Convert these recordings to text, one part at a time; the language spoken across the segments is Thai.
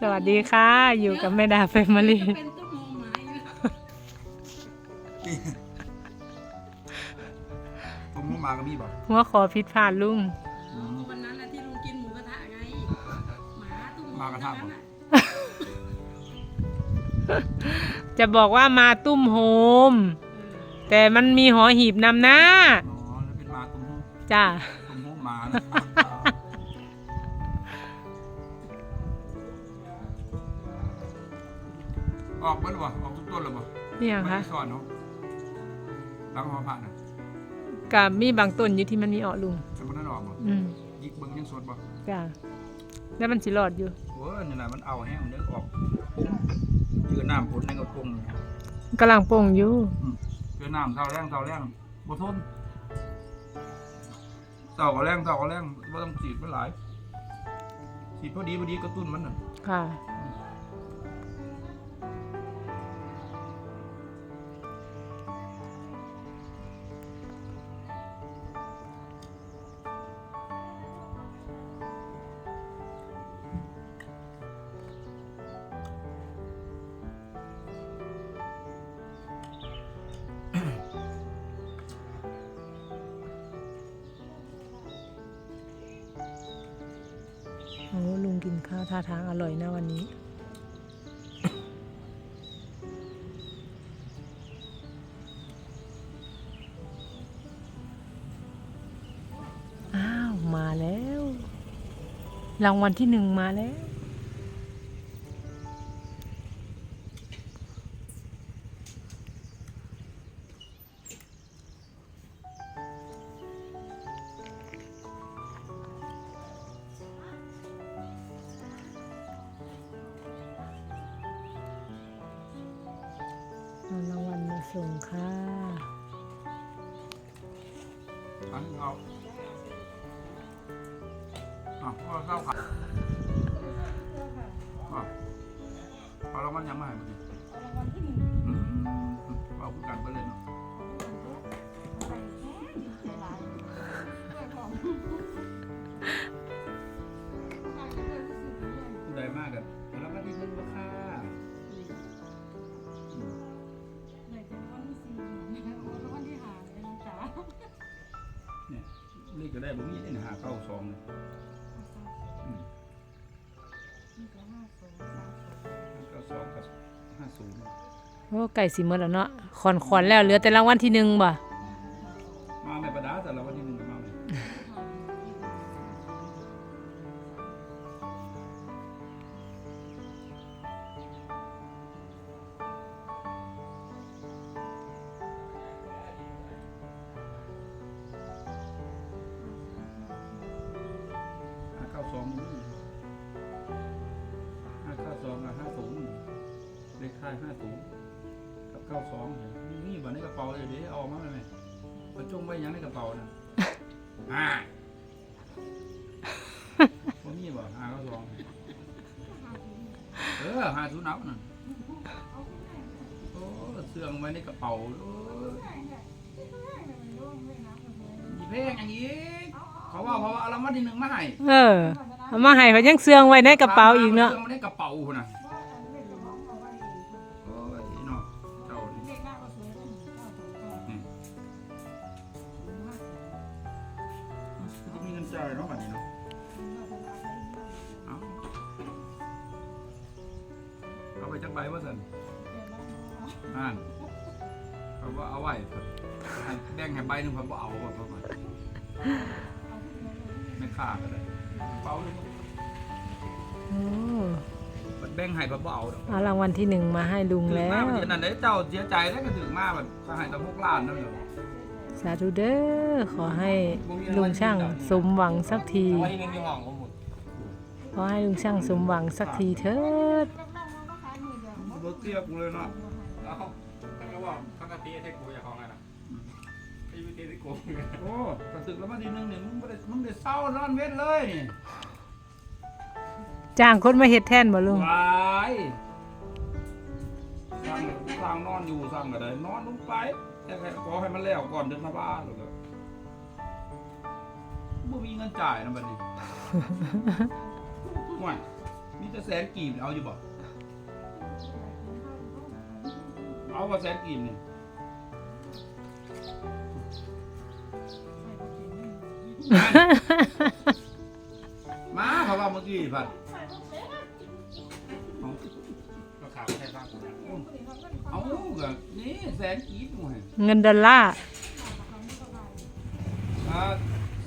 สวัสดีค่ะ อยู่กับแม่ดาเฟมิลี่เป็นต้นโมไม้อยู่ผมมุมากับพี่บอกหัวขอพิษพลาดลุงวันนั้นน่ะที่ลุงกินหมูกระทะไงหมาตุ้มมากระทะทั้งบ่นั้นน่ะจะบอกว่ามาตุ้มโฮม แต่มันมีหอหีบนำหน้าอ๋อแล้วเป็นมาตุ้มหูจ้าตุ้มหูมานะ ออกเบิ้ลบ่ออกทุกต้นเลยบ่นี่ยังไม่คะได้สอนเนาะรังหอผ่านนะกับมีบางต้นอยู่ที่มันมีออกลุงสมมตินั่นออกบ่อืมยิกเบิ้งยังสดบ่จ้าแล้วมันสิรอดอยู่ โอ้ยนี่แหละมันเอาแห้งเนื้อออกปุ้งเจือน้ำผลในกระปุ้งกำลังโป่งอยู่เจือน้ำเท่าแรงเท่าแรงบ่ทนเท่ากับแรงเท่ากับแรงบ่ต้องฉีดมันหลายฉีดพอดีพอดีกระตุ้นมันน่ะค่ะ กินข้าวท่าทางอร่อยนะวันนี้ อ้าว มาแล้ว รางวัลที่หนึ่งมาแล้ว เอารางวัลมาส่งค่ะ อันเอาอะพ่อเข้าขาอะเอารางวัลยังไม่ให้มันดิอืมเอาผู้กันไปเลยเนาะผู้ใดมากกันเอารางวัลที่หนึ่งราคา ได้บ่มีได้หาเก้าสองเลยอืมห้าเก้าสองกับห้าศูนย์โอ้ไก่สีเมื่อแล้วเนาะขอนขอนแล้วเหลือแต่รางวัลที่หนึ่งบ่ เลขท้ายห้าศูนย์กับเก้าสองนี่นี่บัตรในกระเป๋าเลยเดี๋ยวเอาออกมาไหมไปจุ่มไว้ยังในกระเป๋านะอ่าผมมีบ่ห้าเก้าสองเออห้าศูนย์นับน่ะโอ้เสื่องไว้ในกระเป๋าโอ้ยมีเพลงอย่างนี้เขาว่าเพราะว่าเอารางวัลที่หนึ่งมาให้เออเอามาให้เขายังเสืองไว้ในกระเป๋าอีกเนาะสื่องไว้ในกระเป๋าพุ่นน่ะ อ่านเขาว่าเอาไว้เถอะให้แบ่งให้ใบหนึงผมบ่เอาว่าประมาณไม่ค่าก็ได้เป๋าเลยโอ้มันแบ่งให้ผมบ่เอาดอกเอารางวัลที่หนึ่งมาให้ลุงถึงแล้มาววันนั่นได้เจ้าเสียใจแล้วก็ถึงมาแบบเขาให้ตั้งหกล้านนั่นเหรอสาธุเด้อขอให้ลุงช่างสมหวังสักที วันที่หนึ่งอยู่ห้องผมหมดขอให้ลุงช่างสมหวังสักทีเถิด รถเตี้ยกูเลยเนาะ แล้วท่านก็บอกปกติเทคกูจะของไงนะไอ้วิธีที่กูโอ้กระตึกแล้วมาทีนึงเนี่ยมึงไม่ได้มึงได้เศร้านอนเว้นเลยนี่จ้างคนมาเฮ็ดแทนบ่ลุง วายสร้างสร้างนอนอยู่สร้างอะไรนอนลงไปแต่แค่ขอให้มันแล้วก่อนเดินมาบ้านหรอกเด้อบ่มีเงินจ่ายนะบัดนี้ ห่วยมีแต่แสนกีบเอาอยู่บ่ เอาว่าแสนกีบนี่มาเพราะว่าเมื่อกี้ผัดเอาก็ขาวไม่ใช่บ้างกูนะเอาก็นี่แสนกีบหน่อยเงินดอลลาร์อ่า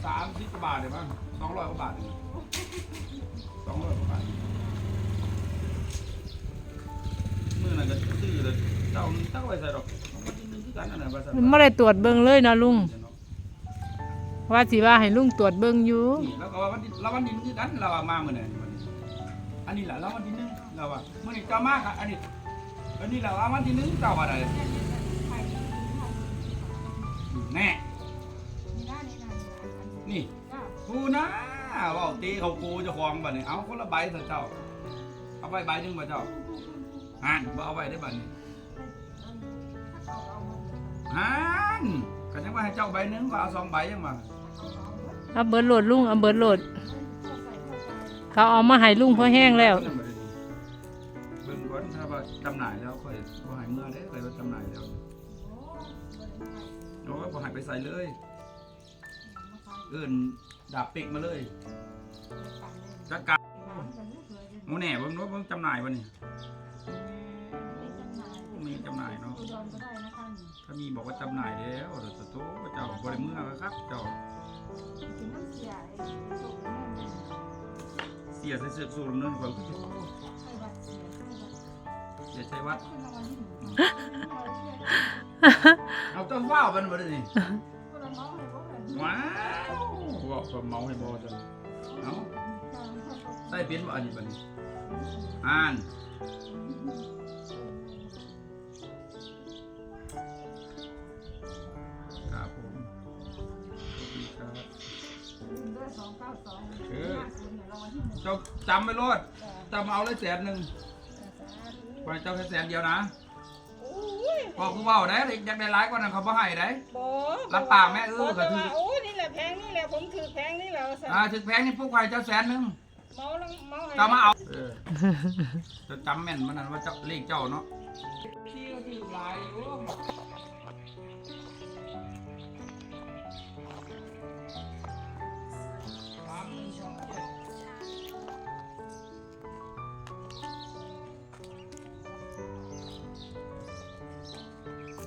สามสิบกว่าบาทเลยมั้งสองร้อยกว่าบาทสองร้อยกว่าบาทมื่อนั้นก็ซื้อเลย เจ้านึงเจ้าไว้ใส่ดอกมันที่หนึงคือกันนั่นน่ะว่าซั่นไม่ได้ตรวจเบิ่งเลยนะลุง ว่าสิว่าให้ลุงตรวจเบิ่งอยู่นี่แล้วก็ว่าวันที่เราวันที่หนึงคือกันเราอะมาเมื่อไหร่วันนี้อันนี้แหละเราวันที่นึงเราว่าเมื่อนี้เจ้ามากอะอันนี้อันนี้แหละเราวันที่นึงเจ้าอะไรแน่นี่กูนะว่าตีเขากูจะคลองบัดนี้เอาคนละใบเถอะเจ้า เอาไปใบหนึ่งบ่เจ้าอ่านบ่เอาไว้ได้บัดนี้ ให้เจ้าใบหนึงก็เอาสองใบยังมาเอาเบิร์ดโหลดลุงเอาเบิร์ดโหลด เขาเอามาให้ลุงเพราะแห้งแล้ว เบิ่งก่อนถ้าว่าจำหน่ายแล้วค่อยบ่ใหายเมื่อได้เลยว่าจำหน่ายแล้วโอ้ยบ่ใหายไปใส่เลย เอิ้นดาบเป็กมาเลยจัดการโอ้แน่เบิ่งเนาะเบิ่งจำหน่ายบ่นี่โอ้ มีจำหน่ายเนาะถ้ามีบอกว่าจำหน่ายแล้วเดี๋ยวจะโตเจ้าบ่ได้เมื่อแล้วครับเจ้าเสียใส่เสื้อสูทนั่นก่อนคือเสียใจวัดเอาเจ้าว้าวมันบ่ได้นี่ว้าวบอกว่าเมาให้บ่จังเอาใส่เป็นบ่อันนี้บัดนี้อ่าน ครับผมขอบคุณครับเออเจ้าจำไว้โลดจำเอาเลยแสนหนึ่งไปเจ้าแค่แสนเดียวนะพอคือเว่าได้อยากได้หลายกว่านั้นเขาบ่ให้ได้ บอรับปากแม่เออก็ถือโอ้นี่แหละแพงนี่แหละผมถือแพงนี่แหละสั่อ่าถึงแพงนี่พวกไฟเจ้าแสนหนึ่งเมาแล้วเมาให้ เจ้ามาเอาเออจะจำแม่นมันนั่นว่าเจ้าเลขเจ้าเนาะที่ก็ถือหลายอยู่